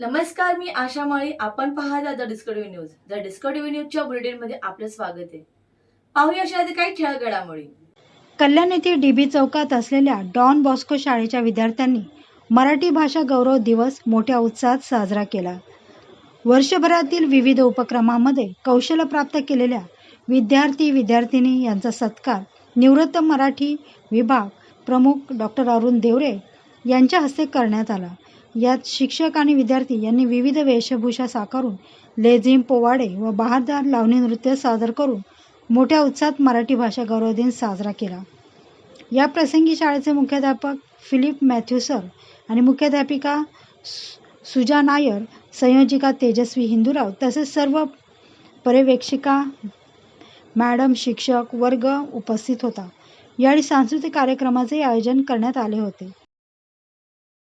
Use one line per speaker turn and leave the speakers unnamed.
नमस्कार मी आशा माळी. आपण पाहता the discovery news. The discovery न्यूजच्या बुलेटिनमध्ये आपलं स्वागत आहे. पाहूया अशा काही खेळ घडामोडी
कल्याण येथे डीबी चौकात असलेल्या डॉन बॉस्को शाळेच्या विद्यार्थ्यांनी मराठी भाषा गौरव दिवस मोठ्या उत्साहात साजरा केला. वर्षभरातील विविध उपक्रमामध्ये कौशल्य प्राप्त केलेल्या विद्यार्थी विद्यार्थिनी यांचा सत्कार निवृत्त मराठी विभाग प्रमुख डॉक्टर अरुण देवरे यांच्या हस्ते करण्यात आला. यात शिक्षक आणि विद्यार्थी यांनी विविध वेशभूषा साकारून लेझिम पोवाडे व बहारदार लावणी नृत्य सादर करून मोठ्या उत्साहात मराठी भाषा गौरव दिन साजरा केला. या प्रसंगी शाळेचे मुख्याध्यापक फिलिप मॅथ्यू सर आणि मुख्याध्यापिका सु- सुजा नायर संयोजिका तेजस्वी हिंदूराव तसेच सर्व पर्यवेक्षिका मॅडम शिक्षक वर्ग उपस्थित होता. यावेळी सांस्कृतिक कार्यक्रमाचे आयोजन करण्यात आले होते.